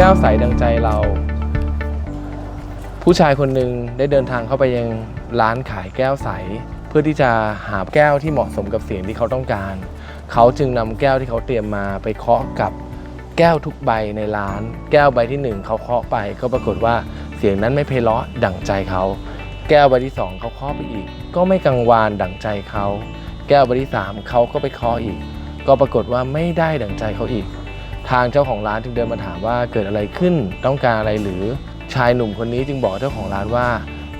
แก้วใสดังใจเรา ผู้ชายคนหนึ่งได้เดินทางเข้าไปยังร้านขายแก้วใส เพื่อที่จะหาแก้วที่เหมาะสมกับเสียงที่เขาต้องการ เขาจึงนำแก้วที่เขาเตรียมมาไปเคาะกับแก้วทุกใบในร้าน แก้วใบที่หนึ่งเขาเคาะไปก็ปรากฏว่าเสียงนั้นไม่ไพเราะดั่งใจเขา แก้วใบที่สองเขาเคาะไปอีก ก็ไม่กังวานดั่งใจเขา แก้วใบที่สามเขาก็ไปเคาะอีก ก็ปรากฏว่าไม่ได้ดั่งใจเขาอีก ทางเจ้าของร้านจึงเดินมาถามว่าเกิดอะไรขึ้นต้องการอะไรหรือชายหนุ่มคนนี้จึงบอกเจ้าของร้านว่า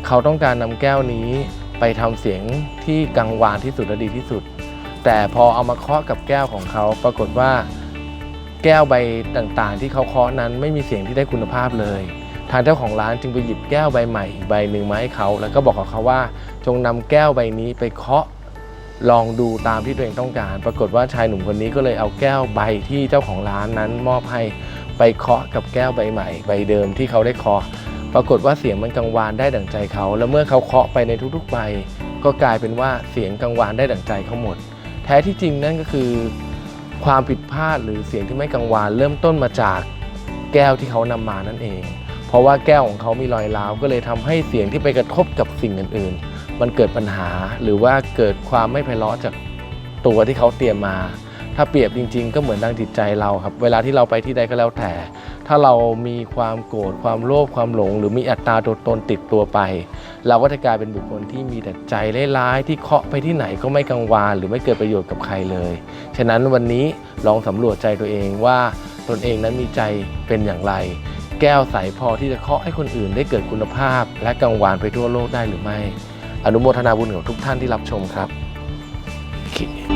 เขาต้องการนำแก้วนี้ไปทำเสียงที่กังวานที่สุดและดีที่สุด แต่พอเอามาเคาะกับแก้วของเขาปรากฏว่า แก้วใบต่างๆ ที่เขาเคาะนั้นไม่มีเสียงที่ได้คุณภาพเลย ทางเจ้าของร้านจึงไปหยิบแก้วใบใหม่อีกใบหนึ่งมาให้เขา แล้วก็บอกกับเขาว่า จงนำแก้วใบนี้ไปเคาะ ลองดูตามที่ตัวเองต้องการ ปรากฏว่าชายหนุ่มคนนี้ก็เลยเอาแก้วใบที่เจ้าของร้านนั้นมอบให้ไปเคาะกับแก้วใบใหม่ ใบเดิมที่เขาได้เคาะปรากฏว่าเสียงมันกังวานได้ดั่งใจเขา แล้วเมื่อเขาเคาะไปในทุกๆใบ ก็กลายเป็นว่าเสียงกังวานได้ดั่งใจเขาหมด แท้ที่จริงนั่นก็คือ ความผิดพลาดหรือเสียงที่ไม่กังวานเริ่มต้นมาจากแก้วที่เขานำมานั่นเอง เพราะว่าแก้วของเขามีรอยร้าวก็เลยทำให้เสียงที่ไปกระทบกับสิ่งอื่นๆ มันเกิดปัญหาหรือว่าเกิดความไม่ไพเราะจากตัวที่เขาเตรียมมา ถ้าเปรียบจริง ๆ ก็เหมือนดังจิตใจเราครับ เวลาที่เราไปที่ใดก็แล้วแต่ ถ้าเรามีความโกรธความโลภความหลง หรือมีอัตตาตัวตนติดตัวไป เราก็จะกลายเป็นบุคคลที่มีแต่ใจร้ายๆที่เคาะไปที่ไหนก็ไม่กังวานหรือไม่เกิดประโยชน์กับใครเลย ฉะนั้นวันนี้ลองสำรวจใจตัวเองว่าตนเองนั้นมีใจเป็นอย่างไร แก้วใสพอที่จะเคาะให้คนอื่นได้เกิดคุณภาพ และกังวานไปทั่วโลกได้หรือไม่ อนุโมทนาบุญของทุกท่านที่รับชมครับ Okay.